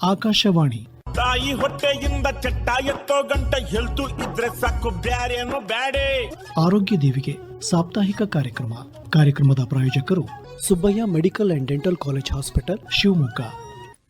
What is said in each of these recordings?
ಆಕಾಶವಾಣಿ. ತಾಯಿ ಹೊಟ್ಟೆಯಿಂದ ಚಟ್ಟ ಎತ್ತೋ ಗಂಟ ಹೆಲ್ತು ಇದ್ರೆ ಸಾಕು ಬ್ಯಾರೇನು ಬ್ಯಾಡೆ. ಆರೋಗ್ಯ ದೇವಿಗೆ ಸಾಪ್ತಾಹಿಕ ಕಾರ್ಯಕ್ರಮ. ಕಾರ್ಯಕ್ರಮದ ಪ್ರಾಯೋಜಕರು Subbaiah medical and dental college hospital Shivamogga.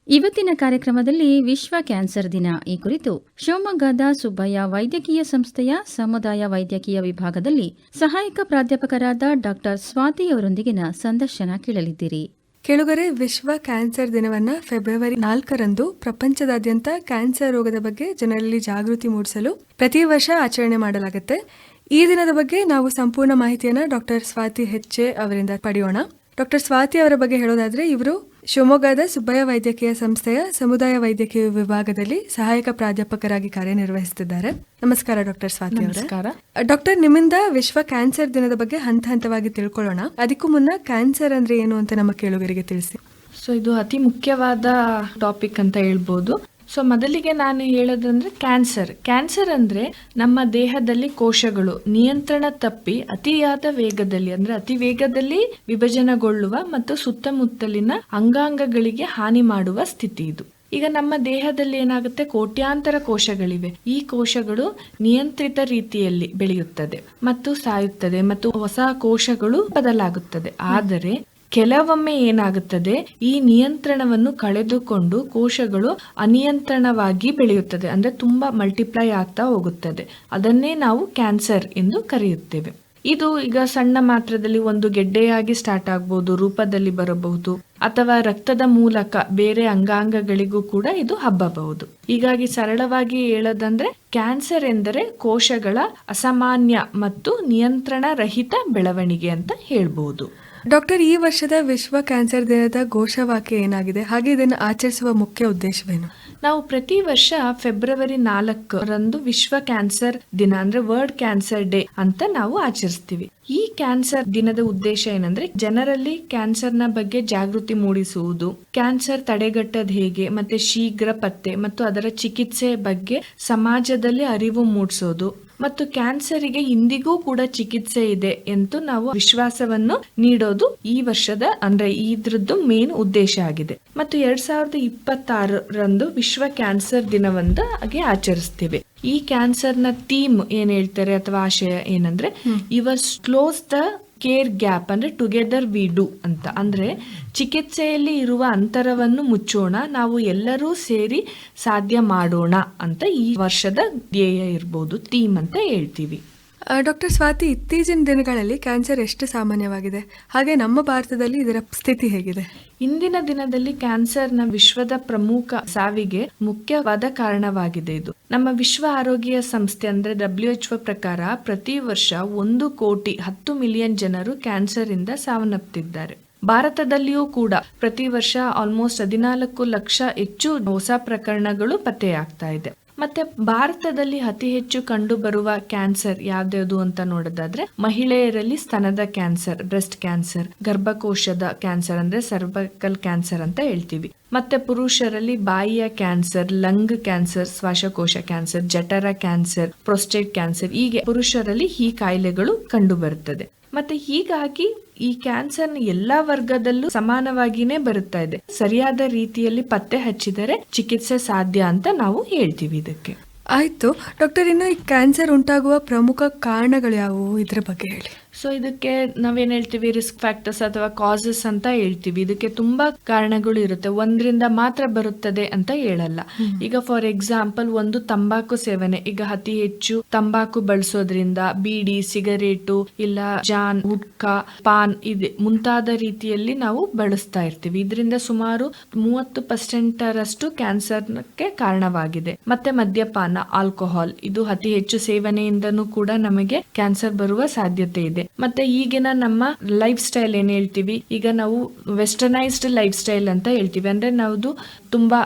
ಇವತ್ತಿನ ಕಾರ್ಯಕ್ರಮದಲ್ಲಿ ವಿಶ್ವ ಕ್ಯಾನ್ಸರ್ ದಿನ. ಈ ಕುರಿತು ಶಿವಮೊಗ್ಗದ ಸುಬ್ಬಯ್ಯ ವೈದ್ಯಕೀಯ ಸಂಸ್ಥೆಯ ಸಮುದಾಯ ವೈದ್ಯಕೀಯ ವಿಭಾಗದಲ್ಲಿ ಸಹಾಯಕ ಪ್ರಾಧ್ಯಾಪಕರಾದ ಡಾಕ್ಟರ್ ಸ್ವಾತಿಯವರೊಂದಿಗಿನ ಸಂದರ್ಶನ ಕೇಳಲಿದ್ದೀರಿ. ಕೆಳಗರೆ ವಿಶ್ವ ಕ್ಯಾನ್ಸರ್ ದಿನವನ್ನ ಫೆಬ್ರವರಿ ನಾಲ್ಕರಂದು ಪ್ರಪಂಚದಾದ್ಯಂತ ಕ್ಯಾನ್ಸರ್ ರೋಗದ ಬಗ್ಗೆ ಜನರಲ್ಲಿ ಜಾಗೃತಿ ಮೂಡಿಸಲು ಪ್ರತಿ ವರ್ಷ ಆಚರಣೆ ಮಾಡಲಾಗುತ್ತೆ. ಈ ದಿನದ ಬಗ್ಗೆ ನಾವು ಸಂಪೂರ್ಣ ಮಾಹಿತಿಯನ್ನ ಡಾಕ್ಟರ್ ಸ್ವಾತಿ ಹೆಚ್ಚೆ ಅವರಿಂದ ಪಡೆಯೋಣ. ಡಾಕ್ಟರ್ ಸ್ವಾತಿ ಅವರ ಬಗ್ಗೆ ಹೇಳೋದಾದ್ರೆ ಇವರು ಶಿವಮೊಗ್ಗದ ಸುಬ್ಬಯ್ಯ ವೈದ್ಯಕೀಯ ಸಂಸ್ಥೆಯ ಸಮುದಾಯ ವೈದ್ಯಕೀಯ ವಿಭಾಗದಲ್ಲಿ ಸಹಾಯಕ ಪ್ರಾಧ್ಯಾಪಕರಾಗಿ ಕಾರ್ಯನಿರ್ವಹಿಸುತ್ತಿದ್ದಾರೆ. ನಮಸ್ಕಾರ ಡಾಕ್ಟರ್ ಸ್ವಾತಿ ನಮಸ್ಕಾರ. ಡಾಕ್ಟರ್ ನಿಮ್ಮಿಂದ ವಿಶ್ವ ಕ್ಯಾನ್ಸರ್ ದಿನದ ಬಗ್ಗೆ ಹಂತ ಹಂತವಾಗಿ ತಿಳ್ಕೊಳ್ಳೋಣ. ಅದಕ್ಕೂ ಮುನ್ನ ಕ್ಯಾನ್ಸರ್ ಅಂದ್ರೆ ಏನು ಅಂತ ನಮ್ಮ ಕೇಳುಗರಿಗೆ ತಿಳಿಸಿ. ಸೊ ಇದು ಅತಿ ಮುಖ್ಯವಾದ ಟಾಪಿಕ್ ಅಂತ ಹೇಳ್ಬೋದು. ಸೊ ಮೊದಲಿಗೆ ನಾನು ಹೇಳೋದಂದ್ರೆ ಕ್ಯಾನ್ಸರ್ ಕ್ಯಾನ್ಸರ್ ಅಂದ್ರೆ ನಮ್ಮ ದೇಹದಲ್ಲಿ ಕೋಶಗಳು ನಿಯಂತ್ರಣ ತಪ್ಪಿ ಅತಿಯಾದ ವೇಗದಲ್ಲಿ, ಅಂದ್ರೆ ಅತಿ ವೇಗದಲ್ಲಿ ವಿಭಜನೆಗೊಳ್ಳುವ ಮತ್ತು ಸುತ್ತಮುತ್ತಲಿನ ಅಂಗಾಂಗಗಳಿಗೆ ಹಾನಿ ಮಾಡುವ ಸ್ಥಿತಿ ಇದು. ಈಗ ನಮ್ಮ ದೇಹದಲ್ಲಿ ಏನಾಗುತ್ತೆ? ಕೋಟ್ಯಾಂತರ ಕೋಶಗಳಿವೆ. ಈ ಕೋಶಗಳು ನಿಯಂತ್ರಿತ ರೀತಿಯಲ್ಲಿ ಬೆಳೆಯುತ್ತದೆ ಮತ್ತು ಸಾಯುತ್ತದೆ ಮತ್ತು ಹೊಸ ಕೋಶಗಳು ಬದಲಾಗುತ್ತದೆ. ಆದರೆ ಕೆಲವೊಮ್ಮೆ ಏನಾಗುತ್ತದೆ? ಈ ನಿಯಂತ್ರಣವನ್ನು ಕಳೆದುಕೊಂಡು ಕೋಶಗಳು ಅನಿಯಂತ್ರಣವಾಗಿ ಬೆಳೆಯುತ್ತದೆ. ಅಂದ್ರೆ ತುಂಬಾ ಮಲ್ಟಿಪ್ಲೈ ಆಗ್ತಾ ಹೋಗುತ್ತದೆ. ಅದನ್ನೇ ನಾವು ಕ್ಯಾನ್ಸರ್ ಎಂದು ಕರೆಯುತ್ತೇವೆ. ಇದು ಈಗ ಸಣ್ಣ ಮಾತ್ರದಲ್ಲಿ ಒಂದು ಗೆಡ್ಡೆಯಾಗಿ ಸ್ಟಾರ್ಟ್ ಆಗಬಹುದು ರೂಪದಲ್ಲಿ ಬರಬಹುದು, ಅಥವಾ ರಕ್ತದ ಮೂಲಕ ಬೇರೆ ಅಂಗಾಂಗಗಳಿಗೂ ಕೂಡ ಇದು ಹಬ್ಬಬಹುದು. ಹೀಗಾಗಿ ಸರಳವಾಗಿ ಹೇಳೋದಂದ್ರೆ ಕ್ಯಾನ್ಸರ್ ಎಂದರೆ ಕೋಶಗಳ ಅಸಾಮಾನ್ಯ ಮತ್ತು ನಿಯಂತ್ರಣ ರಹಿತ ಬೆಳವಣಿಗೆ ಅಂತ ಹೇಳ್ಬಹುದು ಡಾಕ್ಟರ್, ಈ ವರ್ಷದ ವಿಶ್ವ ಕ್ಯಾನ್ಸರ್ ದಿನದ ಘೋಷವಾಕ್ಯ ಏನಾಗಿದೆ? ಹಾಗೆ ಇದನ್ನು ಆಚರಿಸುವ ಮುಖ್ಯ ಉದ್ದೇಶವೇನು? ನಾವು ಪ್ರತಿ ವರ್ಷ ಫೆಬ್ರವರಿ ನಾಲ್ಕರಂದು ವಿಶ್ವ ಕ್ಯಾನ್ಸರ್ ದಿನ ಅಂದ್ರೆ ವರ್ಲ್ಡ್ ಕ್ಯಾನ್ಸರ್ ಡೇ ಅಂತ ನಾವು ಆಚರಿಸ್ತೀವಿ. ಈ ಕ್ಯಾನ್ಸರ್ ದಿನದ ಉದ್ದೇಶ ಏನಂದ್ರೆ ಜನರಲ್ಲಿ ಕ್ಯಾನ್ಸರ್ನ ಬಗ್ಗೆ ಜಾಗೃತಿ ಮೂಡಿಸುವುದು, ಕ್ಯಾನ್ಸರ್ ತಡೆಗಟ್ಟದ ಹೇಗೆ, ಮತ್ತೆ ಶೀಘ್ರ ಪತ್ತೆ ಮತ್ತು ಅದರ ಚಿಕಿತ್ಸೆ ಬಗ್ಗೆ ಸಮಾಜದಲ್ಲಿ ಅರಿವು ಮೂಡಿಸೋದು ಮತ್ತು ಕ್ಯಾನ್ಸರಿಗೆ ಇಂದಿಗೂ ಕೂಡ ಚಿಕಿತ್ಸೆ ಇದೆ ಎಂದು ನಾವು ವಿಶ್ವಾಸವನ್ನು ನೀಡೋದು ಈ ವರ್ಷದ ಅಂದ್ರೆ ಇದ್ರದ್ದು ಮೇನ್ ಉದ್ದೇಶ ಆಗಿದೆ. ಮತ್ತು ಎರಡ್ ಸಾವಿರದ ಇಪ್ಪತ್ತಾರರಂದು ವಿಶ್ವ ಕ್ಯಾನ್ಸರ್ ದಿನವೊಂದು ಹಾಗೆ ಆಚರಿಸ್ತೇವೆ. ಈ ಕ್ಯಾನ್ಸರ್ನ ಥೀಮ್ ಏನ್ ಹೇಳ್ತಾರೆ ಅಥವಾ ಆಶಯ ಏನಂದ್ರೆ ಇವರ್ ಕ್ಲೋಸ್ ದ ಕೇರ್ ಗ್ಯಾಪ್ ಅಂದ್ರೆ ಟುಗೆದರ್ ವಿ ಡು ಅಂತ. ಅಂದ್ರೆ ಚಿಕಿತ್ಸೆಯಲ್ಲಿ ಇರುವ ಅಂತರವನ್ನು ಮುಚ್ಚೋಣ, ನಾವು ಎಲ್ಲರೂ ಸೇರಿ ಸಾಧ್ಯ ಮಾಡೋಣ ಅಂತ ಈ ವರ್ಷದ ಧ್ಯೇಯ ಇರ್ಬೋದು ಥೀಮ್ ಅಂತ ಹೇಳ್ತೀವಿ. ಡಾಕ್ಟರ್ ಸ್ವಾತಿ, ಇತ್ತೀಚಿನ ದಿನಗಳಲ್ಲಿ ಕ್ಯಾನ್ಸರ್ ಎಷ್ಟು ಸಾಮಾನ್ಯವಾಗಿದೆ? ಹಾಗೆ ನಮ್ಮ ಭಾರತದಲ್ಲಿ ಇದರ ಸ್ಥಿತಿ ಹೇಗಿದೆ? ಇಂದಿನ ದಿನದಲ್ಲಿ ಕ್ಯಾನ್ಸರ್ನ ವಿಶ್ವದ ಪ್ರಮುಖ ಸಾವಿಗೆ ಮುಖ್ಯವಾದ ಕಾರಣವಾಗಿದೆ ಇದು. ನಮ್ಮ ವಿಶ್ವ ಆರೋಗ್ಯ ಸಂಸ್ಥೆ ಅಂದ್ರೆ ಡಬ್ಲ್ಯೂ ಎಚ್ ಪ್ರಕಾರ ಪ್ರತಿ ವರ್ಷ ಒಂದು ಕೋಟಿ ಹತ್ತು ಮಿಲಿಯನ್ ಜನರು ಕ್ಯಾನ್ಸರ್ ಇಂದ ಸಾವನ್ನಪ್ಪಿದ್ದಾರೆ ಭಾರತದಲ್ಲಿಯೂ ಕೂಡ ಪ್ರತಿ ವರ್ಷ ಆಲ್ಮೋಸ್ಟ್ ಹದಿನಾಲ್ಕು ಲಕ್ಷ ಹೆಚ್ಚು ಹೊಸ ಪ್ರಕರಣಗಳು ಪತ್ತೆಯಾಗ್ತಾ ಇದೆ. ಮತ್ತೆ ಭಾರತದಲ್ಲಿ ಅತಿ ಹೆಚ್ಚು ಕಂಡು ಬರುವ ಕ್ಯಾನ್ಸರ್ ಯಾವ್ದ್ಯಾವ್ದು ಅಂತ ನೋಡೋದಾದ್ರೆ ಮಹಿಳೆಯರಲ್ಲಿ ಸ್ತನದ ಕ್ಯಾನ್ಸರ್, ಬ್ರೆಸ್ಟ್ ಕ್ಯಾನ್ಸರ್, ಗರ್ಭಕೋಶದ ಕ್ಯಾನ್ಸರ್ ಅಂದ್ರೆ ಸರ್ವಕಲ್ ಕ್ಯಾನ್ಸರ್ ಅಂತ ಹೇಳ್ತೀವಿ. ಮತ್ತೆ ಪುರುಷರಲ್ಲಿ ಬಾಯಿಯ ಕ್ಯಾನ್ಸರ್, ಲಂಗ್ ಕ್ಯಾನ್ಸರ್, ಶ್ವಾಸಕೋಶ ಕ್ಯಾನ್ಸರ್, ಜಠರ ಕ್ಯಾನ್ಸರ್, ಪ್ರೊಸ್ಟೇಟ್ ಕ್ಯಾನ್ಸರ್ ಹೀಗೆ ಪುರುಷರಲ್ಲಿ ಈ ಕಾಯಿಲೆಗಳು ಕಂಡು ಬರುತ್ತದೆ ಮತ್ತೆ ಹೀಗಾಗಿ ಈ ಕ್ಯಾನ್ಸರ್ ಎಲ್ಲಾ ವರ್ಗದಲ್ಲೂ ಸಮಾನವಾಗಿನೇ ಬರುತ್ತಾ ಇದೆ. ಸರಿಯಾದ ರೀತಿಯಲ್ಲಿ ಪತ್ತೆ ಹಚ್ಚಿದರೆ ಚಿಕಿತ್ಸೆ ಸಾಧ್ಯ ಅಂತ ನಾವು ಹೇಳ್ತೀವಿ ಇದಕ್ಕೆ. ಆಯ್ತು. ಡಾಕ್ಟರ್, ಇನ್ನು ಈ ಕ್ಯಾನ್ಸರ್ ಉಂಟಾಗುವ ಪ್ರಮುಖ ಕಾರಣಗಳು ಯಾವುವು? ಇದ್ರ ಬಗ್ಗೆ ಹೇಳಿ. ಸೊ ಇದಕ್ಕೆ ನಾವೇನ್ ಹೇಳ್ತೀವಿ ರಿಸ್ಕ್ ಫ್ಯಾಕ್ಟರ್ಸ್ ಅಥವಾ ಕಾಸಸ್ ಅಂತ ಹೇಳ್ತೀವಿ. ಇದಕ್ಕೆ ತುಂಬಾ ಕಾರಣಗಳು ಇರುತ್ತೆ. ಒಂದ್ರಿಂದ ಮಾತ್ರ ಬರುತ್ತದೆ ಅಂತ ಹೇಳಲ್ಲ. ಈಗ ಫಾರ್ ಎಕ್ಸಾಂಪಲ್ ಒಂದು ತಂಬಾಕು ಸೇವನೆ. ಈಗ ಅತಿ ಹೆಚ್ಚು ತಂಬಾಕು ಬಳಸೋದ್ರಿಂದ ಬೀಡಿ ಸಿಗರೇಟು ಇಲ್ಲ ಜಾನ್ ಹುಡ್ಕಾ ಪಾನ್ ಇದೆ. ಮುಂತಾದ ರೀತಿಯಲ್ಲಿ ನಾವು ಬಳಸ್ತಾ ಇರ್ತೀವಿ. ಇದರಿಂದ ಸುಮಾರು ಮೂವತ್ತು ಪರ್ಸೆಂಟ್ ರಷ್ಟು ಕ್ಯಾನ್ಸರ್ಗೆ ಕಾರಣವಾಗಿದೆ. ಮತ್ತೆ ಮದ್ಯಪಾನ ಆಲ್ಕೋಹಾಲ್. ಇದು ಅತಿ ಹೆಚ್ಚು ಸೇವನೆಯಿಂದನೂ ಕೂಡ ನಮಗೆ ಕ್ಯಾನ್ಸರ್ ಬರುವ ಸಾಧ್ಯತೆ ಇದೆ. ಮತ್ತೆ ಈಗಿನ ನಮ್ಮ ಲೈಫ್ ಸ್ಟೈಲ್ ಏನ್ ಹೇಳ್ತೀವಿ? ಈಗ ನಾವು ವೆಸ್ಟರ್ನೈಸ್ಡ್ ಲೈಫ್ ಸ್ಟೈಲ್ ಅಂತ ಹೇಳ್ತೀವಿ. ಅಂದ್ರೆ ನಾವು ತುಂಬಾ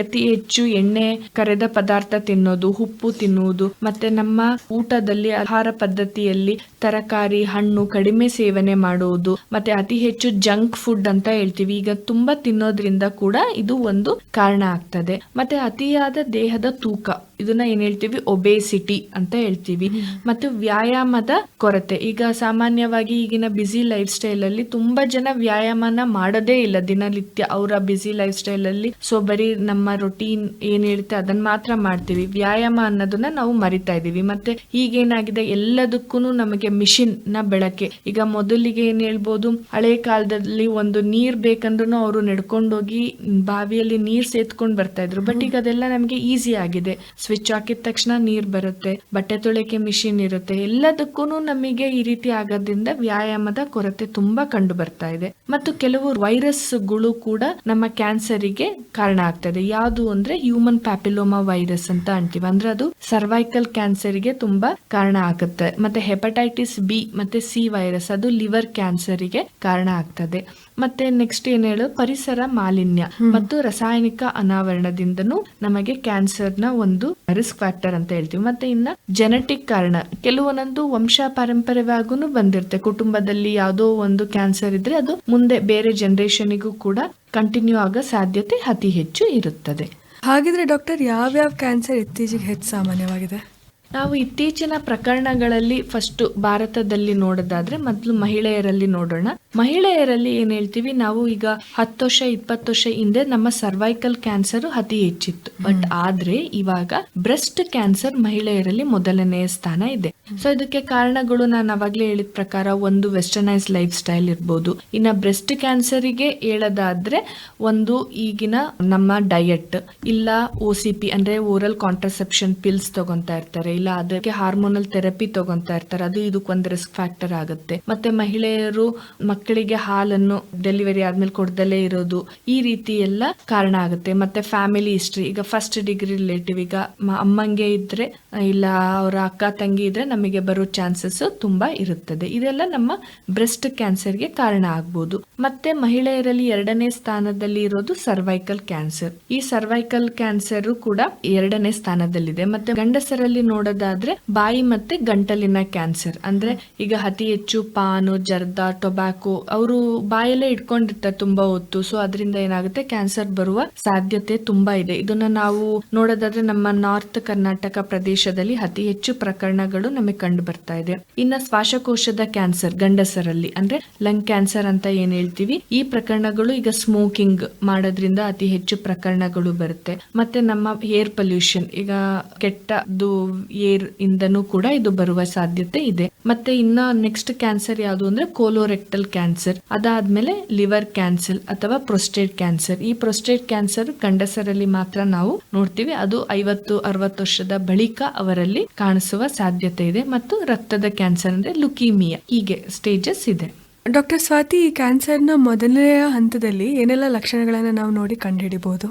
ಅತಿ ಹೆಚ್ಚು ಎಣ್ಣೆ ಕರೆದ ಪದಾರ್ಥ ತಿನ್ನೋದು ಉಪ್ಪು ತಿನ್ನುವುದು. ಮತ್ತೆ ನಮ್ಮ ಊಟದಲ್ಲಿ ಆಹಾರ ಪದ್ಧತಿಯಲ್ಲಿ ತರಕಾರಿ ಹಣ್ಣು ಕಡಿಮೆ ಸೇವನೆ ಮಾಡುವುದು ಮತ್ತೆ ಅತಿ ಹೆಚ್ಚು ಜಂಕ್ ಫುಡ್ ಅಂತ ಹೇಳ್ತೀವಿ. ಈಗ ತುಂಬಾ ತಿನ್ನೋದ್ರಿಂದ ಕೂಡ ಇದು ಒಂದು ಕಾರಣ ಆಗ್ತದೆ. ಮತ್ತೆ ಅತಿಯಾದ ದೇಹದ ತೂಕ. ಇದನ್ನ ಏನ್ ಹೇಳ್ತೀವಿ? ಒಬೇಸಿಟಿ ಅಂತ ಹೇಳ್ತೀವಿ. ಮತ್ತು ವ್ಯಾಯಾಮದ ಕೊರತೆ. ಈಗ ಸಾಮಾನ್ಯವಾಗಿ ಈಗಿನ ಬ್ಯುಸಿ ಲೈಫ್ ಸ್ಟೈಲ್ ಅಲ್ಲಿ ತುಂಬಾ ಜನ ವ್ಯಾಯಾಮನ ಮಾಡೋದೇ ಇಲ್ಲ ದಿನನಿತ್ಯ. ಅವರ ಬ್ಯುಸಿ ಲೈಫ್ ಸ್ಟೈಲ್ ಅಲ್ಲಿ ಸೊ ಬರೀ ನಮ್ಮ ರೊಟೀನ್ ಏನ್ ಹೇಳುತ್ತೆ ಅದನ್ನ ಮಾತ್ರ ಮಾಡ್ತೀವಿ. ವ್ಯಾಯಾಮ ಅನ್ನೋದನ್ನ ನಾವು ಮರಿತಾ ಇದೀವಿ ಮತ್ತೆ ಈಗೇನಾಗಿದೆ? ಎಲ್ಲದಕ್ಕೂ ನಮಗೆ ಮಿಷಿನ್ನ ಬೆಳಕೆ. ಈಗ ಮೊದಲಿಗೆ ಏನ್ ಹೇಳ್ಬೋದು? ಹಳೆ ಕಾಲದಲ್ಲಿ ಒಂದು ನೀರ್ ಬೇಕಂದ್ರೂ ಅವರು ನಡ್ಕೊಂಡೋಗಿ ಬಾವಿಯಲ್ಲಿ ನೀರ್ ಸೇತ್ಕೊಂಡ್ ಬರ್ತಾ ಇದ್ರು. ಬಟ್ ಈಗ ಅದೆಲ್ಲ ನಮಗೆ ಈಸಿ ಆಗಿದೆ. ಸ್ವಿಚ್ ಹಾಕಿದ ತಕ್ಷಣ ನೀರ್ ಬರುತ್ತೆ. ಬಟ್ಟೆ ತೊಳೆಕೆ ಮಿಷಿನ್ ಇರುತ್ತೆ. ಎಲ್ಲದಕ್ಕೂ ನಮಗೆ ಈ ರೀತಿ ಆಗೋದ್ರಿಂದ ವ್ಯಾಯಾಮದ ಕೊರತೆ ತುಂಬಾ ಕಂಡು ಬರ್ತಾ ಇದೆ. ಮತ್ತು ಕೆಲವು ವೈರಸ್ಗಳು ಕೂಡ ನಮ್ಮ ಕ್ಯಾನ್ಸರಿಗೆ ಕಾರಣ ಆಗ್ತದೆ. ಯಾವುದು ಅಂದ್ರೆ ಹ್ಯೂಮನ್ ಪ್ಯಾಪಿಲೋಮಾ ವೈರಸ್ ಅಂತ ಅಂತೀವಿ. ಅಂದ್ರೆ ಅದು ಸರ್ವೈಕಲ್ ಕ್ಯಾನ್ಸರ್ಗೆ ತುಂಬಾ ಕಾರಣ ಆಗುತ್ತೆ. ಮತ್ತೆ ಹೆಪಟೈಟಿಸ್ ಬಿ ಮತ್ತೆ ಸಿ ವೈರಸ್ ಅದು ಲಿವರ್ ಕ್ಯಾನ್ಸರಿಗೆ ಕಾರಣ ಆಗ್ತದೆ. ಮತ್ತೆ ನೆಕ್ಸ್ಟ್ ಏನ್ ಹೇಳು? ಪರಿಸರ ಮಾಲಿನ್ಯ ಮತ್ತು ರಾಸಾಯನಿಕ ಅನಾವರಣದಿಂದನೂ ನಮಗೆ ಕ್ಯಾನ್ಸರ್ನ ಒಂದು ರಿಸ್ಕ್ ಫ್ಯಾಕ್ಟರ್ ಅಂತ ಹೇಳ್ತೀವಿ. ಮತ್ತೆ ಇನ್ನ ಜೆನೆಟಿಕ್ ಕಾರಣ. ಕೆಲವೊಂದೊಂದು ವಂಶ ಪಾರಂಪರ್ಯವಾಗೂ ಬಂದಿರುತ್ತೆ. ಕುಟುಂಬದಲ್ಲಿ ಯಾವುದೋ ಒಂದು ಕ್ಯಾನ್ಸರ್ ಇದ್ರೆ ಅದು ಮುಂದೆ ಬೇರೆ ಜನರೇಷನ್ಗೂ ಕೂಡ ಕಂಟಿನ್ಯೂ ಆಗೋ ಸಾಧ್ಯತೆ ಅತಿ ಹೆಚ್ಚು ಇರುತ್ತದೆ. ಹಾಗಿದ್ರೆ ಡಾಕ್ಟರ್ ಯಾವ್ಯಾವ ಕ್ಯಾನ್ಸರ್ ಇತ್ತೀಚೆಗೆ ಹೆಚ್ಚು ಸಾಮಾನ್ಯವಾಗಿದೆ? ನಾವು ಇತ್ತೀಚಿನ ಪ್ರಕರಣಗಳಲ್ಲಿ ಫಸ್ಟ್ ಭಾರತದಲ್ಲಿ ನೋಡೋದಾದ್ರೆ ಮೊದಲು ಮಹಿಳೆಯರಲ್ಲಿ ನೋಡೋಣ. ಮಹಿಳೆಯರಲ್ಲಿ ಏನ್ ಹೇಳ್ತೀವಿ ನಾವು ಈಗ ಹತ್ತು ವರ್ಷ ಇಪ್ಪತ್ತು ವರ್ಷ ಹಿಂದೆ ನಮ್ಮ ಸರ್ವೈಕಲ್ ಕ್ಯಾನ್ಸರ್ ಅತಿ ಹೆಚ್ಚಿತ್ತು. ಬಟ್ ಆದ್ರೆ ಇವಾಗ ಬ್ರೆಸ್ಟ್ ಕ್ಯಾನ್ಸರ್ ಮಹಿಳೆಯರಲ್ಲಿ ಮೊದಲನೆಯ ಸ್ಥಾನ ಇದೆ. ಸೊ ಇದಕ್ಕೆ ಕಾರಣಗಳು ನಾನು ಅವಾಗ್ಲೇ ಹೇಳಿದ ಪ್ರಕಾರ ಒಂದು ವೆಸ್ಟರ್ನೈಸ್ ಲೈಫ್ ಸ್ಟೈಲ್ ಇರ್ಬೋದು. ಇನ್ನ ಬ್ರೆಸ್ಟ್ ಕ್ಯಾನ್ಸರಿಗೆ ಹೇಳೋದಾದ್ರೆ ಒಂದು ಈಗಿನ ನಮ್ಮ ಡಯಟ್ ಇಲ್ಲ ಒ ಸಿ ಪಿ ಅಂದ್ರೆ ಓರಲ್ ಕಾಂಟ್ರಸೆಪ್ಷನ್ ಪಿಲ್ಸ್ ತಗೊಂತಾ ಇರ್ತಾರೆ ಇಲ್ಲ, ಅದಕ್ಕೆ ಹಾರ್ಮೋನಲ್ ಥೆರಪಿ ತಗೊಂತಾ ಇರ್ತಾರೆ. ಅದು ಇದಕ್ಕೊಂದು ರಿಸ್ಕ್ ಫ್ಯಾಕ್ಟರ್ ಆಗುತ್ತೆ. ಮತ್ತೆ ಮಹಿಳೆಯರು ಮಕ್ಕಳಿಗೆ ಹಾಲನ್ನು ಡೆಲಿವರಿ ಆದ್ಮೇಲೆ ಕೊಡ್ದಲೇ ಇರೋದು ಈ ರೀತಿ ಎಲ್ಲ ಕಾರಣ ಆಗುತ್ತೆ. ಮತ್ತೆ ಫ್ಯಾಮಿಲಿ ಹಿಸ್ಟ್ರಿ ಈಗ ಫಸ್ಟ್ ಡಿಗ್ರಿ ರಿಲೇಟಿವ್ ಈಗ ಅಮ್ಮಂಗೆ ಇದ್ರೆ, ಇಲ್ಲ ಅವರ ಅಕ್ಕ ತಂಗಿ ಇದ್ರೆ ನಮಗೆ ಬರೋ ಚಾನ್ಸಸ್ ತುಂಬಾ ಇರುತ್ತದೆ. ಇದೆಲ್ಲ ನಮ್ಮ ಬ್ರೆಸ್ಟ್ ಕ್ಯಾನ್ಸರ್ಗೆ ಕಾರಣ ಆಗ್ಬೋದು. ಮತ್ತೆ ಮಹಿಳೆಯರಲ್ಲಿ ಎರಡನೇ ಸ್ಥಾನದಲ್ಲಿ ಇರೋದು ಸರ್ವೈಕಲ್ ಕ್ಯಾನ್ಸರ್ ಈ ಸರ್ವೈಕಲ್ ಕ್ಯಾನ್ಸರ್ ಕೂಡ ಎರಡನೇ ಸ್ಥಾನದಲ್ಲಿದೆ. ಮತ್ತೆ ಗಂಡಸರಲ್ಲಿ ನೋಡೋದಾದ್ರೆ ಬಾಯಿ ಮತ್ತೆ ಗಂಟಲಿನ ಕ್ಯಾನ್ಸರ್. ಅಂದ್ರೆ ಈಗ ಅತಿ ಹೆಚ್ಚು ಪಾನು, ಜರ್ದ, ಟೊಬ್ಯಾಕೋ ಅವರು ಬಾಯಲ್ಲೇ ಇಟ್ಕೊಂಡಿರ್ತಾರೆ ತುಂಬಾ ಹೊತ್ತು. ಸೊ ಅದರಿಂದ ಏನಾಗುತ್ತೆ? ಕ್ಯಾನ್ಸರ್ ಬರುವ ಸಾಧ್ಯತೆ ತುಂಬಾ ಇದೆ. ಇದನ್ನ ನಾವು ನೋಡೋದಾದ್ರೆ ನಮ್ಮ ನಾರ್ತ್ ಕರ್ನಾಟಕ ಪ್ರದೇಶದಲ್ಲಿ ಅತಿ ಹೆಚ್ಚು ಪ್ರಕರಣಗಳು ನಮಗೆ ಕಂಡು ಬರ್ತಾ ಇದೆ. ಇನ್ನ ಶ್ವಾಸಕೋಶದ ಕ್ಯಾನ್ಸರ್ ಗಂಡಸರಲ್ಲಿ. ಅಂದ್ರೆ ಲಂಗ್ ಕ್ಯಾನ್ಸರ್ ಅಂತ ಏನ್ ಹೇಳ್ತೀವಿ? ಈ ಪ್ರಕರಣಗಳು ಈಗ ಸ್ಮೋಕಿಂಗ್ ಮಾಡೋದ್ರಿಂದ ಅತಿ ಹೆಚ್ಚು ಪ್ರಕರಣಗಳು ಬರುತ್ತೆ. ಮತ್ತೆ ನಮ್ಮ ಏರ್ ಪೊಲ್ಯೂಷನ್. ಈಗ ಕೆಟ್ಟದು ಏರ್ ಇಂದನೂ ಕೂಡ ಇದು ಬರುವ ಸಾಧ್ಯತೆ ಇದೆ. ಮತ್ತೆ ಇನ್ನ ನೆಕ್ಸ್ಟ್ ಕ್ಯಾನ್ಸರ್ ಯಾವುದು ಅಂದ್ರೆ ಕೋಲೋರೆಕ್ಟಲ್ ಕ್ಯಾನ್ಸರ್ ಅದಾದ್ಮೇಲೆ ಲಿವರ್ ಕ್ಯಾನ್ಸರ್ ಅಥವಾ ಪ್ರೊಸ್ಟೇಟ್ ಕ್ಯಾನ್ಸರ್ ಈ ಪ್ರೊಸ್ಟೇಟ್ ಕ್ಯಾನ್ಸರ್ ಗಂಡಸರಲ್ಲಿ ಮಾತ್ರ ನಾವು ನೋಡ್ತೀವಿ. ಅದು ಐವತ್ತು, ಅರವತ್ತು ವರ್ಷದ ಬಳಿಕ ಅವರಲ್ಲಿ ಕಾಣಿಸುವ ಸಾಧ್ಯತೆ ಇದೆ. ಮತ್ತು ರಕ್ತದ ಕ್ಯಾನ್ಸರ್ ಅಂದ್ರೆ ಲುಕೀಮಿಯಾ ಹೀಗೆ ಸ್ಟೇಜಸ್ ಇದೆ. ಡಾಕ್ಟರ್ ಸ್ವಾತಿ, ಈ ಕ್ಯಾನ್ಸರ್ನ ಮೊದಲನೆಯ ಹಂತದಲ್ಲಿ ಏನೆಲ್ಲ ಲಕ್ಷಣಗಳನ್ನು ನಾವು ನೋಡಿ ಕಂಡುಹಿಡಿಬಹುದು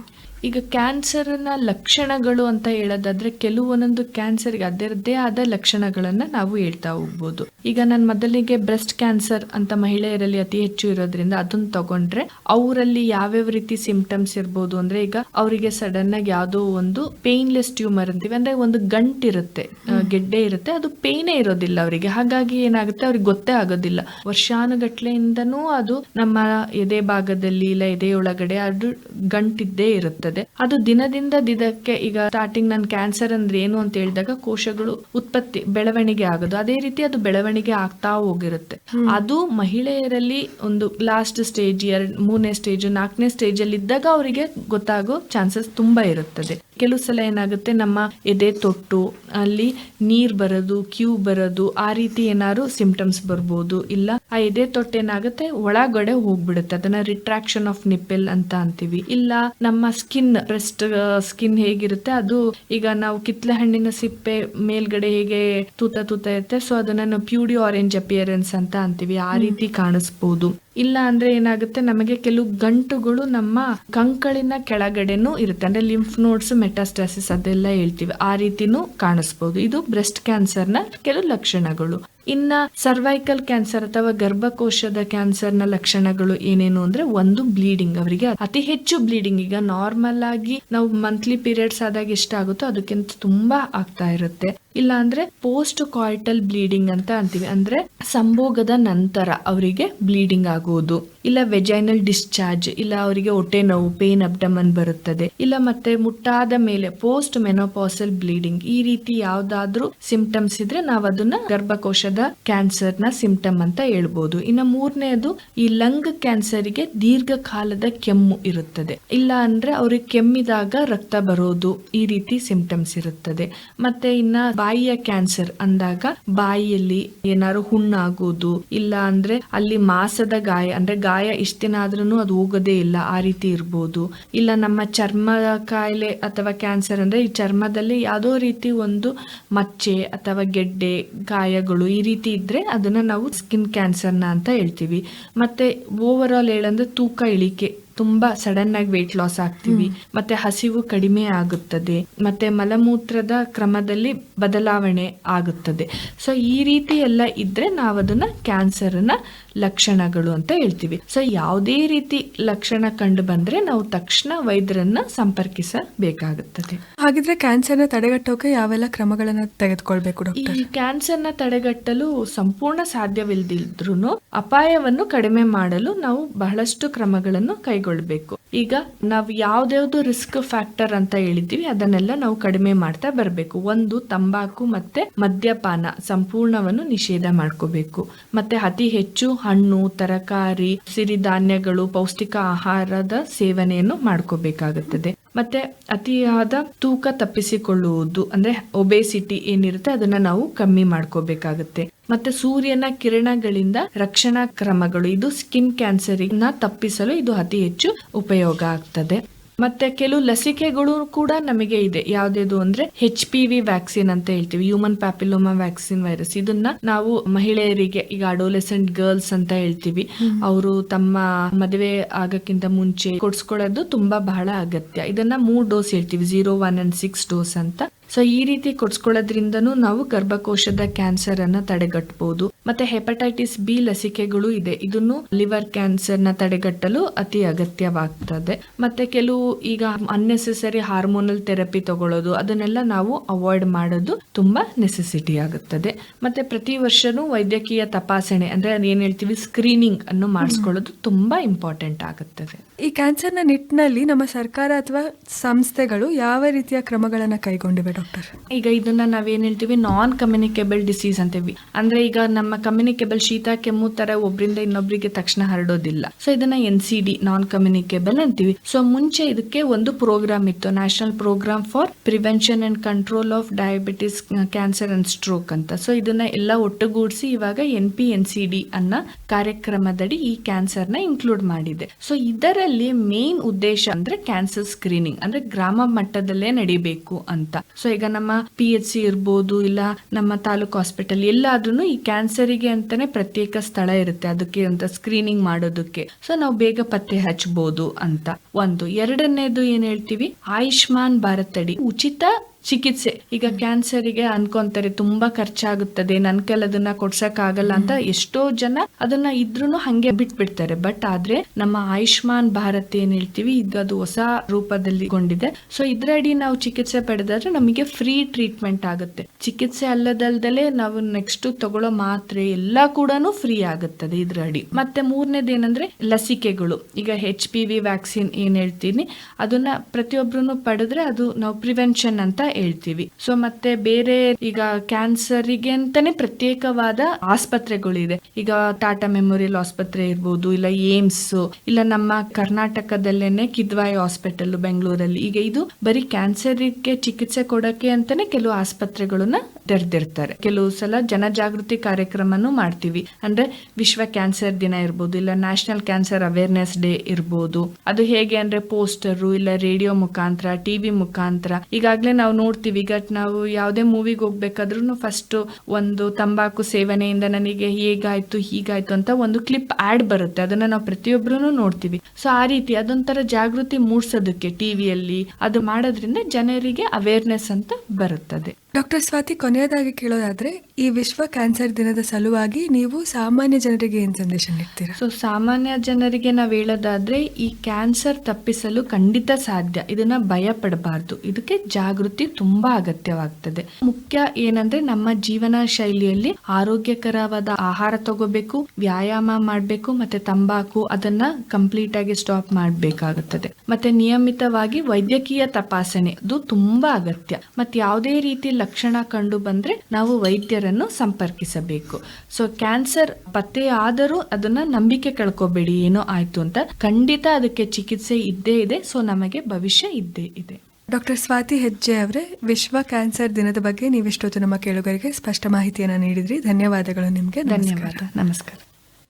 ಈಗ ಕ್ಯಾನ್ಸರ್ನ ಲಕ್ಷಣಗಳು ಅಂತ ಹೇಳೋದಾದ್ರೆ ಕೆಲವೊಂದೊಂದು ಕ್ಯಾನ್ಸರ್ಗೆ ಅದರದ್ದೇ ಆದ ಲಕ್ಷಣಗಳನ್ನ ನಾವು ಹೇಳ್ತಾ ಹೋಗ್ಬೋದು. ಈಗ ನಾನು ಮೊದಲಿಗೆ ಬ್ರೆಸ್ಟ್ ಕ್ಯಾನ್ಸರ್ ಅಂತ ಮಹಿಳೆಯರಲ್ಲಿ ಅತಿ ಹೆಚ್ಚು ಇರೋದ್ರಿಂದ ಅದನ್ನ ತಗೊಂಡ್ರೆ ಅವರಲ್ಲಿ ಯಾವ್ಯಾವ ರೀತಿ ಸಿಂಪ್ಟಮ್ಸ್ ಇರ್ಬೋದು ಅಂದ್ರೆ ಈಗ ಅವರಿಗೆ ಸಡನ್ ಆಗಿ ಯಾವುದೋ ಒಂದು ಪೇನ್ಲೆಸ್ ಟ್ಯೂಮರ್ ಅಂತೀವಿ, ಅಂದ್ರೆ ಒಂದು ಗಂಟಿರುತ್ತೆ. ಗೆಡ್ಡೆ ಇರುತ್ತೆ ಅದು ಪೇನೇ ಇರೋದಿಲ್ಲ ಅವರಿಗೆ. ಹಾಗಾಗಿ ಏನಾಗುತ್ತೆ ಅವ್ರಿಗೆ ಗೊತ್ತೇ ಆಗೋದಿಲ್ಲ. ವರ್ಷಾನುಗಟ್ಲೆಯಿಂದನೂ ಅದು ನಮ್ಮ ಎದೆ ಭಾಗದಲ್ಲಿ ಇಲ್ಲ ಎದೆಯೊಳಗಡೆ ಅದು ಗಂಟಿದ್ದೇ ಇರುತ್ತದೆ. ಅದು ದಿನದಿಂದ ದಿನಕ್ಕೆ ಈಗ ಸ್ಟಾರ್ಟಿಂಗ್ ನನ್ ಕ್ಯಾನ್ಸರ್ ಅಂದ್ರೆ ಏನು ಅಂತ ಹೇಳಿದಾಗ ಕೋಶಗಳು ಉತ್ಪತ್ತಿ ಬೆಳವಣಿಗೆ ಆಗೋದು. ಅದೇ ರೀತಿ ಅದು ಬೆಳವಣಿಗೆ ಆಗ್ತಾ ಹೋಗಿರುತ್ತೆ. ಅದು ಮಹಿಳೆಯರಲ್ಲಿ ಒಂದು ಲಾಸ್ಟ್ ಸ್ಟೇಜ್ ಎರಡ್ ಮೂರನೇ ಸ್ಟೇಜ್ ನಾಲ್ಕನೇ ಸ್ಟೇಜ್ ಅಲ್ಲಿ ಇದ್ದಾಗ ಅವರಿಗೆ ಗೊತ್ತಾಗೋ ಚಾನ್ಸಸ್ ತುಂಬಾ ಇರುತ್ತದೆ. ಕೆಲವು ಸಲ ಏನಾಗುತ್ತೆ ನಮ್ಮ ಎದೆ ತೊಟ್ಟು ಅಲ್ಲಿ ನೀರ್ ಬರೋದು ಕ್ಯೂ ಬರೋದು ಆ ರೀತಿ ಏನಾದ್ರು ಸಿಂಪ್ಟಮ್ಸ್ ಬರ್ಬೋದು. ಇಲ್ಲ ಆ ಎದೆ ತೊಟ್ಟು ಏನಾಗುತ್ತೆ ಒಳಗಡೆ ಹೋಗ್ಬಿಡುತ್ತೆ. ಅದನ್ನ ರಿಟ್ರಾಕ್ಷನ್ ಆಫ್ ನಿಪ್ಪೆಲ್ ಅಂತ ಅಂತೀವಿ. ಇಲ್ಲ ನಮ್ಮ ಸ್ಕಿನ್ ರೆಸ್ಟ್ ಸ್ಕಿನ್ ಹೇಗಿರುತ್ತೆ ಅದು ಈಗ ನಾವು ಕಿತ್ಲೆ ಹಣ್ಣಿನ ಸಿಪ್ಪೆ ಮೇಲ್ಗಡೆ ಹೇಗೆ ತೂತ ತೂತ ಇರುತ್ತೆ ಸೊ ಅದನ್ನ ಪ್ಯೂಡಿ ಆರೆಂಜ್ ಅಪಿಯರೆನ್ಸ್ ಅಂತ ಅಂತೀವಿ. ಆ ರೀತಿ ಕಾಣಿಸ್ಬೋದು. ಇಲ್ಲ ಅಂದ್ರೆ ಏನಾಗುತ್ತೆ? ನಮಗೆ ಕೆಲವು ಗಂಟುಗಳು ನಮ್ಮ ಕಂಕಳಿನ ಕೆಳಗಡೆನೂ ಇರುತ್ತೆ. ಅಂದ್ರೆ ಲಿಂಫ್ ನೋಡ್ಸ್, ಮೆಟಾಸ್ಟಾಸಿಸ್ ಅದೆಲ್ಲ ಹೇಳ್ತೀವಿ. ಆ ರೀತಿನೂ ಕಾಣಿಸ್ಬೋದು. ಇದು ಬ್ರೆಸ್ಟ್ ಕ್ಯಾನ್ಸರ್ನ ಕೆಲವು ಲಕ್ಷಣಗಳು. ಇನ್ನ ಸರ್ವೈಕಲ್ ಕ್ಯಾನ್ಸರ್ ಅಥವಾ ಗರ್ಭಕೋಶದ ಕ್ಯಾನ್ಸರ್ನ ಲಕ್ಷಣಗಳು ಏನೇನು ಅಂದ್ರೆ ಒಂದು ಬ್ಲೀಡಿಂಗ್ ಅವರಿಗೆ. ಅತಿ ಹೆಚ್ಚು ಬ್ಲೀಡಿಂಗ್ ಈಗ ನಾರ್ಮಲ್ ಆಗಿ ನಾವು ಮಂತ್ಲಿ ಪೀರಿಯಡ್ಸ್ ಆದಾಗ ಎಷ್ಟಾಗುತ್ತೋ ಅದಕ್ಕಿಂತ ತುಂಬಾ ಆಗ್ತಾ ಇರುತ್ತೆ. ಇಲ್ಲ ಅಂದ್ರೆ ಪೋಸ್ಟ್ ಕಾಯಿಟಲ್ ಬ್ಲೀಡಿಂಗ್ ಅಂತ ಅಂತೀವಿ. ಅಂದ್ರೆ ಸಂಭೋಗದ ನಂತರ ಅವರಿಗೆ ಬ್ಲೀಡಿಂಗ್ ಆಗುವುದು. ಇಲ್ಲ ವೆಜೈನಲ್ ಡಿಸ್ಚಾರ್ಜ್ ಇಲ್ಲ ಅವರಿಗೆ ಹೊಟ್ಟೆ ನೋವು ಪೇನ್ ಅಬ್ಡಮನ್ ಬರುತ್ತದೆ, ಇಲ್ಲ ಮತ್ತೆ ಮುಟ್ಟಾದ ಮೇಲೆ ಪೋಸ್ಟ್ ಮೆನೋಪಾಸಲ್ ಬ್ಲೀಡಿಂಗ್ ಈ ರೀತಿ ಯಾವ್ದಾದ್ರೂ ಸಿಂಪ್ಟಮ್ಸ್ ಇದ್ರೆ ನಾವು ಅದನ್ನ ಗರ್ಭಕೋಶದ ಕ್ಯಾನ್ಸರ್ನ ಸಿಂಪ್ಟಮ್ ಅಂತ ಹೇಳ್ಬೋದು. ಇನ್ನು ಮೂರನೇದು ಈ ಲಂಗ್ ಕ್ಯಾನ್ಸರ್ಗೆ ದೀರ್ಘಕಾಲದ ಕೆಮ್ಮು ಇರುತ್ತದೆ. ಇಲ್ಲ ಅಂದ್ರೆ ಅವ್ರಿಗೆ ಕೆಮ್ಮಿದಾಗ ರಕ್ತ ಬರೋದು ಈ ರೀತಿ ಸಿಂಪ್ಟಮ್ಸ್ ಇರುತ್ತದೆ. ಮತ್ತೆ ಇನ್ನ ಬಾಯಿಯ ಕ್ಯಾನ್ಸರ್ ಅಂದಾಗ ಬಾಯಿಯಲ್ಲಿ ಏನಾದ್ರು ಹುಣ್ಣಾಗೋದು, ಇಲ್ಲ ಅಂದ್ರೆ ಅಲ್ಲಿ ಮಾಸದ ಗಾಯ, ಅಂದ್ರೆ ಗಾಯ ಇಷ್ಟ ದಿನ ಆದ್ರೂ ಅದು ಹೋಗೋದೇ ಇಲ್ಲ, ಆ ರೀತಿ ಇರ್ಬೋದು. ಇಲ್ಲ ನಮ್ಮ ಚರ್ಮ ಕಾಯಿಲೆ ಅಥವಾ ಕ್ಯಾನ್ಸರ್ ಅಂದ್ರೆ ಈ ಚರ್ಮದಲ್ಲಿ ಯಾವುದೋ ರೀತಿ ಒಂದು ಮಚ್ಚೆ ಅಥವಾ ಗೆಡ್ಡೆ, ಗಾಯಗಳು ಈ ರೀತಿ ಇದ್ರೆ ಅದನ್ನ ನಾವು ಸ್ಕಿನ್ ಕ್ಯಾನ್ಸರ್ನ ಅಂತ ಹೇಳ್ತೀವಿ. ಮತ್ತೆ ಓವರ್ ಆಲ್ ಹೇಳಂದ್ರೆ ತೂಕ ಇಳಿಕೆ. ತುಂಬಾ ಸಡನ್ ಆಗಿ ವೇಟ್ ಲಾಸ್ ಆಗ್ತೀವಿ. ಮತ್ತೆ ಹಸಿವು ಕಡಿಮೆ ಆಗುತ್ತದೆ. ಮತ್ತೆ ಮಲಮೂತ್ರದ ಕ್ರಮದಲ್ಲಿ ಬದಲಾವಣೆ ಆಗುತ್ತದೆ. ಸೊ ಈ ರೀತಿ ಎಲ್ಲ ಇದ್ರೆ ನಾವು ಅದನ್ನ ಕ್ಯಾನ್ಸರ್ನ ಲಕ್ಷಣಗಳು ಅಂತ ಹೇಳ್ತೀವಿ. ಸೊ ಯಾವುದೇ ರೀತಿ ಲಕ್ಷಣ ಕಂಡು ಬಂದ್ರೆ ನಾವು ತಕ್ಷಣ ವೈದ್ಯರನ್ನ ಸಂಪರ್ಕಿಸಬೇಕಾಗುತ್ತದೆ. ಹಾಗಿದ್ರೆ ಕ್ಯಾನ್ಸರ್ನ ತಡೆಗಟ್ಟೋಕೆ ಯಾವೆಲ್ಲ ಕ್ರಮಗಳನ್ನ ತೆಗೆದುಕೊಳ್ಬೇಕು ಈ ಡಾಕ್ಟರ್ ಕ್ಯಾನ್ಸರ್ನ ತಡೆಗಟ್ಟಲು ಸಂಪೂರ್ಣ ಸಾಧ್ಯವಿಲ್ಲದಿದ್ರು ಅಪಾಯವನ್ನು ಕಡಿಮೆ ಮಾಡಲು ನಾವು ಬಹಳಷ್ಟು ಕ್ರಮಗಳನ್ನು ಕೈಗೊಳ್ಳಬೇಕು. ಈಗ ನಾವು ಯಾವ್ದ್ಯಾವ್ದು ರಿಸ್ಕ್ ಫ್ಯಾಕ್ಟರ್ ಅಂತ ಹೇಳಿದ್ದೀವಿ, ಅದನ್ನೆಲ್ಲ ನಾವು ಕಡಿಮೆ ಮಾಡ್ತಾ ಬರಬೇಕು. ಒಂದು, ತಂಬಾಕು ಮತ್ತೆ ಮದ್ಯಪಾನ ಸಂಪೂರ್ಣವನ್ನು ನಿಷೇಧ ಮಾಡ್ಕೋಬೇಕು. ಮತ್ತೆ ಅತಿ ಹೆಚ್ಚು ಹಣ್ಣು, ತರಕಾರಿ, ಸಿರಿಧಾನ್ಯಗಳು, ಪೌಷ್ಟಿಕ ಆಹಾರದ ಸೇವನೆಯನ್ನು ಮಾಡ್ಕೋಬೇಕಾಗುತ್ತದೆ. ಮತ್ತೆ ಅತಿಯಾದ ತೂಕ ತಪ್ಪಿಸಿಕೊಳ್ಳುವುದು, ಅಂದ್ರೆ ಒಬೇಸಿಟಿ ಏನಿರುತ್ತೆ, ಅದನ್ನ ನಾವು ಕಮ್ಮಿ ಮಾಡ್ಕೋಬೇಕಾಗುತ್ತೆ. ಮತ್ತೆ ಸೂರ್ಯನ ಕಿರಣಗಳಿಂದ ರಕ್ಷಣಾ ಕ್ರಮಗಳು, ಇದು ಸ್ಕಿನ್ ಕ್ಯಾನ್ಸರ್ ತಪ್ಪಿಸಲು ಇದು ಅತಿ ಹೆಚ್ಚು ಉಪಯೋಗ ಆಗ್ತದೆ. ಮತ್ತೆ ಕೆಲವು ಲಸಿಕೆಗಳು ಕೂಡ ನಮಗೆ ಇದೆ. ಯಾವ್ದು ಅಂದ್ರೆ ಹೆಚ್ ಪಿ ವಿ ವ್ಯಾಕ್ಸಿನ್ ಅಂತ ಹೇಳ್ತೀವಿ. ಹ್ಯೂಮನ್ ಪ್ಯಾಪಿಲೋಮಾ ವ್ಯಾಕ್ಸಿನ್ ವೈರಸ್ ಇದನ್ನ ನಾವು ಮಹಿಳೆಯರಿಗೆ ಈಗ ಅಡೋಲೆಸೆಂಟ್ ಗರ್ಲ್ಸ್ ಅಂತ ಹೇಳ್ತೀವಿ. ಅವರು ತಮ್ಮ ಮದುವೆ ಆಗಕ್ಕಿಂತ ಮುಂಚೆ ಕೊಡ್ಸ್ಕೊಳ್ಳೋದು ತುಂಬಾ ಬಹಳ ಅಗತ್ಯ. ಇದನ್ನ ಮೂರ್ ಡೋಸ್ ಹೇಳ್ತೀವಿ. Zero one and six dose ಅಂತ. ಸೊ ಈ ರೀತಿ ಕೊಡ್ಸ್ಕೊಳ್ಳೋದ್ರಿಂದನೂ ನಾವು ಗರ್ಭಕೋಶದ ಕ್ಯಾನ್ಸರ್ ಅನ್ನ ತಡೆಗಟ್ಟಬಹುದು ಮತ್ತೆ ಹೆಪಟೈಟಿಸ್ ಬಿ ಲಸಿಕೆಗಳು ಇದೆ. ಇದನ್ನು ಲಿವರ್ ಕ್ಯಾನ್ಸರ್ನ ತಡೆಗಟ್ಟಲು ಅತಿ ಅಗತ್ಯವಾಗ್ತದೆ. ಮತ್ತೆ ಕೆಲವು ಈಗ ಅನ್ನೆಸೆಸರಿ ಹಾರ್ಮೋನಲ್ ಥೆರಪಿ ತಗೊಳ್ಳೋದು, ಅದನ್ನೆಲ್ಲ ನಾವು ಅವಾಯ್ಡ್ ಮಾಡೋದು ತುಂಬಾ ನೆಸೆಸಿಟಿ ಆಗುತ್ತದೆ. ಮತ್ತೆ ಪ್ರತಿ ವರ್ಷನೂ ವೈದ್ಯಕೀಯ ತಪಾಸಣೆ, ಅಂದ್ರೆ ಏನ್ ಹೇಳ್ತೀವಿ ಸ್ಕ್ರೀನಿಂಗ್ ಅನ್ನು ಮಾಡಿಸ್ಕೊಳ್ಳೋದು ತುಂಬಾ ಇಂಪಾರ್ಟೆಂಟ್ ಆಗುತ್ತದೆ. ಈ ಕ್ಯಾನ್ಸರ್ನ ನಿಟ್ಟಿನಲ್ಲಿ ನಮ್ಮ ಸರ್ಕಾರ ಅಥವಾ ಸಂಸ್ಥೆಗಳು ಯಾವ ರೀತಿಯ ಕ್ರಮಗಳನ್ನ ಕೈಗೊಂಡಿವೆ? ಡಾಕ್ಟರ್. ಈಗ ಇದನ್ನ ನಾವೇನ್ ಹೇಳ್ತೀವಿ? ನಾನ್ ಕಮ್ಯುನಿಕೇಬಲ್ ಡಿಸೀಸ್ ಅಂತೀವಿ. ಅಂದ್ರೆ ಈಗ ನಮ್ಮ ಕಮ್ಯುನಿಕೇಬಲ್ ಶೀತ, ಕೆಮ್ಮು, ತರ ಒಬ್ಬರಿಂದ ಇನ್ನೊಬ್ಬರಿಗೆ ತಕ್ಷಣ ಹರಡೋದಿಲ್ಲ. ಸೊ ಇದನ್ನ N C D non communicable ಅಂತೀವಿ. ಸೊ ಮುಂಚೆ ಇದಕ್ಕೆ ಒಂದು ಪ್ರೋಗ್ರಾಮ್ ಇತ್ತು. National programme for prevention and control of diabetes cancer and stroke ಅಂತ. ಸೊ ಇದನ್ನ ಎಲ್ಲ ಒಟ್ಟುಗೂಡಿಸಿ ಇವಾಗ N P N C D ಅನ್ನ ಕಾರ್ಯಕ್ರಮದಡಿ ಈ ಕ್ಯಾನ್ಸರ್ನ ಇನ್ಕ್ಲೂಡ್ ಮಾಡಿದೆ. ಸೊ ಇದರಲ್ಲಿ ಮೇನ್ ಉದ್ದೇಶ ಅಂದ್ರೆ ಕ್ಯಾನ್ಸರ್ ಸ್ಕ್ರೀನಿಂಗ್ ಅಂದ್ರೆ ಗ್ರಾಮ ಮಟ್ಟದಲ್ಲೇ ನಡಿಬೇಕು ಅಂತ. ಸೊ ಈಗ ನಮ್ಮ ಪಿ ಎಚ್ ಸಿ ಇರ್ಬೋದು, ಇಲ್ಲ ನಮ್ಮ ತಾಲೂಕು ಹಾಸ್ಪಿಟಲ್ ಎಲ್ಲಾದ್ರೂ ಈ ಕ್ಯಾನ್ಸರಿಗೆ ಅಂತಾನೆ ಪ್ರತ್ಯೇಕ ಸ್ಥಳ ಇರುತ್ತೆ. ಅದಕ್ಕೆ ಅಂತ ಸ್ಕ್ರೀನಿಂಗ್ ಮಾಡೋದಕ್ಕೆ. ಸೊ ನಾವು ಬೇಗ ಪತ್ತೆ ಹಚ್ಚಬಹುದು ಅಂತ. ಒಂದು. ಎರಡನೇದು ಏನ್ ಹೇಳ್ತೀವಿ? ಆಯುಷ್ಮಾನ್ ಭಾರತ್ ಅಡಿ. ಉಚಿತ ಚಿಕಿತ್ಸೆ. ಈಗ ಕ್ಯಾನ್ಸರಿಗೆ ಅನ್ಕೊಂತಾರೆ ತುಂಬಾ ಖರ್ಚಾಗುತ್ತದೆ ನನ್ ಕೈಲದನ್ನ ಅದನ್ನ ಕೊಡ್ಸಕ್ ಆಗಲ್ಲ ಅಂತ ಎಷ್ಟೋ ಜನ ಅದನ್ನ ಇದ್ರೂನು ಹಂಗೆ ಬಿಟ್ಬಿಡ್ತಾರೆ. ಬಟ್ ಆದ್ರೆ ನಮ್ಮ ಆಯುಷ್ಮಾನ್ ಭಾರತ್ ಏನ್ ಹೇಳ್ತೀವಿ ಇದು ಅದು ಹೊಸ ರೂಪದಲ್ಲಿ ಕೊಂಡಿದೆ ಸೊ ಇದ್ರಡಿ ನಾವು ಚಿಕಿತ್ಸೆ ಪಡೆದಾದ್ರೆ ನಮಗೆ ಫ್ರೀ ಟ್ರೀಟ್ಮೆಂಟ್ ಆಗುತ್ತೆ. ಚಿಕಿತ್ಸೆ ಅಲ್ಲದಲ್ದಲೆ ನಾವು ನೆಕ್ಸ್ಟ್ ತಗೊಳ್ಳೋ ಮಾತ್ರೆ ಎಲ್ಲಾ ಕೂಡ ಫ್ರೀ ಆಗುತ್ತದೆ ಇದ್ರ ಅಡಿ ಮತ್ತೆ ಮೂರನೇದು ಏನಂದ್ರೆ ಲಸಿಕೆಗಳು. ಈಗ ಹೆಚ್ ಪಿ ವಿ ವ್ಯಾಕ್ಸಿನ್ ಏನ್ ಹೇಳ್ತೀನಿ ಅದನ್ನ ಪ್ರತಿಯೊಬ್ರು ಪಡೆದ್ರೆ ಅದು ನಾವು ಪ್ರಿವೆನ್ಷನ್ ಅಂತ ಹೇಳ್ತೀವಿ. ಸೊ ಮತ್ತೆ ಬೇರೆ ಈಗ ಕ್ಯಾನ್ಸರಿಗೆ ಅಂತಾನೆ ಪ್ರತ್ಯೇಕವಾದ ಆಸ್ಪತ್ರೆಗಳಿದೆ. ಈಗ ಟಾಟಾ ಮೆಮೋರಿಯಲ್ ಆಸ್ಪತ್ರೆ ಇರ್ಬೋದು, ಇಲ್ಲ ಏಮ್ಸ್, ಇಲ್ಲ ನಮ್ಮ ಕರ್ನಾಟಕದಲ್ಲೇನೆ ಕಿದ್ವಾಯ್ ಹಾಸ್ಪಿಟಲ್ ಬೆಂಗಳೂರಲ್ಲಿ. ಈಗ ಇದು ಬರೀ ಕ್ಯಾನ್ಸರ್ಗೆ ಚಿಕಿತ್ಸೆ ಕೊಡಕ್ಕೆ ಅಂತಾನೆ ಕೆಲವು ಆಸ್ಪತ್ರೆಗಳನ್ನ ತೆರೆದಿರ್ತಾರೆ. ಕೆಲವು ಸಲ ಜನಜಾಗೃತಿ ಕಾರ್ಯಕ್ರಮನೂ ಮಾಡ್ತೀವಿ. ಅಂದ್ರೆ ವಿಶ್ವ ಕ್ಯಾನ್ಸರ್ ದಿನ ಇರ್ಬೋದು, ಇಲ್ಲ ನ್ಯಾಷನಲ್ ಕ್ಯಾನ್ಸರ್ ಅವೇರ್ನೆಸ್ ಡೇ ಇರ್ಬೋದು. ಅದು ಹೇಗೆ ಅಂದ್ರೆ ಪೋಸ್ಟರು, ಇಲ್ಲ ರೇಡಿಯೋ ಮುಖಾಂತರ, ಟಿವಿ ಮುಖಾಂತರ. ಈಗಾಗಲೇ ನಾವು ನೋಡ್ತೀವಿ. ಈಗ ನಾವು ಯಾವುದೇ ಮೂವಿಗೆ ಹೋಗ್ಬೇಕಾದ್ರೂ ಫಸ್ಟ್ ಒಂದು ತಂಬಾಕು ಸೇವನೆಯಿಂದ ನನಗೆ ಹೇಗಾಯ್ತು, ಹೀಗಾಯ್ತು ಅಂತ ಒಂದು ಕ್ಲಿಪ್ ಆಡ್ ಬರುತ್ತೆ. ಅದನ್ನ ನಾವು ಪ್ರತಿಯೊಬ್ಬರೂ ನೋಡ್ತೀವಿ. ಸೊ ಆ ರೀತಿ ಅದೊಂಥರ ಜಾಗೃತಿ ಮೂಡಿಸೋದಕ್ಕೆ ಟಿವಿಯಲ್ಲಿ ಅದು ಮಾಡೋದ್ರಿಂದ ಜನರಿಗೆ ಅವೇರ್ನೆಸ್ ಅಂತ ಬರುತ್ತದೆ. ಡಾಕ್ಟರ್ ಸ್ವಾತಿ ಕೊನೆಯದಾಗಿ ಕೇಳೋದಾದ್ರೆ, ಈ ವಿಶ್ವ ಕ್ಯಾನ್ಸರ್ ದಿನದ ಸಲುವಾಗಿ ನೀವು ಸಾಮಾನ್ಯ ಜನರಿಗೆ ಏನು ಸಂದೇಶ ನೀಡ್ತೀರಾ? ಸೊ ಸಾಮಾನ್ಯ ಜನರಿಗೆ ನಾವು ಹೇಳೋದಾದ್ರೆ, ಈ ಕ್ಯಾನ್ಸರ್ ತಪ್ಪಿಸಲು ಖಂಡಿತ ಸಾಧ್ಯ. ಇದನ್ನ ಭಯ ಪಡಬಾರ್ದು ಇದಕ್ಕೆ ಜಾಗೃತಿ ತುಂಬಾ ಅಗತ್ಯವಾಗ್ತದೆ. ಮುಖ್ಯ ಏನಂದ್ರೆ, ನಮ್ಮ ಜೀವನ ಶೈಲಿಯಲ್ಲಿ ಆರೋಗ್ಯಕರವಾದ ಆಹಾರ ತಗೋಬೇಕು, ವ್ಯಾಯಾಮ ಮಾಡಬೇಕು, ಮತ್ತೆ ತಂಬಾಕು ಅದನ್ನ ಕಂಪ್ಲೀಟ್ ಆಗಿ ಸ್ಟಾಪ್ ಮಾಡಬೇಕಾಗುತ್ತದೆ. ಮತ್ತೆ ನಿಯಮಿತವಾಗಿ ವೈದ್ಯಕೀಯ ತಪಾಸಣೆ, ಅದು ತುಂಬಾ ಅಗತ್ಯ. ಮತ್ತೆ ಯಾವುದೇ ರೀತಿ ಲಕ್ಷಣ ಕಂಡು ಬಂದರೆ ನಾವು ವೈದ್ಯರನ್ನು ಸಂಪರ್ಕಿಸಬೇಕು. ಸೊ ಕ್ಯಾನ್ಸರ್ ಪತ್ತೆ ಆದರೂ ಅದನ್ನ ನಂಬಿಕೆ ಕಳ್ಕೊಬೇಡಿ ಏನೋ ಆಯ್ತು ಅಂತ. ಖಂಡಿತ ಅದಕ್ಕೆ ಚಿಕಿತ್ಸೆ ಇದ್ದೇ ಇದೆ. ಸೊ ನಮಗೆ ಭವಿಷ್ಯ ಇದ್ದೇ ಇದೆ. ಡಾಕ್ಟರ್ ಸ್ವಾತಿ ಹೆಜ್ಜೆ ಅವರೇ ವಿಶ್ವ ಕ್ಯಾನ್ಸರ್ ದಿನದ ಬಗ್ಗೆ ನೀವಿಷ್ಟೊತ್ತು ನಮ್ಮ ಕೇಳುಗರಿಗೆ ಸ್ಪಷ್ಟ ಮಾಹಿತಿಯನ್ನು ನೀಡಿದ್ರಿ. ಧನ್ಯವಾದಗಳು ನಿಮಗೆ. ಧನ್ಯವಾದ. ನಮಸ್ಕಾರ.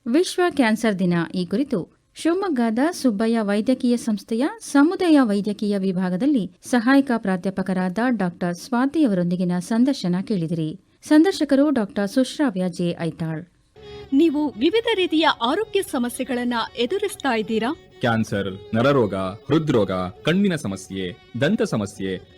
ವಿಶ್ವ ಕ್ಯಾನ್ಸರ್ ದಿನ ಈ ಕುರಿತು ಶಿವಮೊಗ್ಗದ ಸುಬ್ಬಯ್ಯ ವೈದ್ಯಕೀಯ ಸಂಸ್ಥೆಯ ಸಮುದಾಯ ವೈದ್ಯಕೀಯ ವಿಭಾಗದಲ್ಲಿ ಸಹಾಯಕ ಪ್ರಾಧ್ಯಾಪಕರಾದ ಡಾಕ್ಟರ್ ಸ್ವಾತಿಯವರೊಂದಿಗಿನ ಸಂದರ್ಶನ ಕೇಳಿದಿರಿ. ಸಂದರ್ಶಕರು ಡಾಕ್ಟರ್ ಸುಶ್ರಾವ್ಯ ಜೆ ಐತಾಳ್. ನೀವು ವಿವಿಧ ರೀತಿಯ ಆರೋಗ್ಯ ಸಮಸ್ಯೆಗಳನ್ನ ಎದುರಿಸ್ತಾ ಇದ್ದೀರಾ? ಕ್ಯಾನ್ಸರ್ ನರರೋಗ ಹೃದ್ರೋಗ ಕಣ್ಣಿನ ಸಮಸ್ಯೆ ದಂತ ಸಮಸ್ಯೆ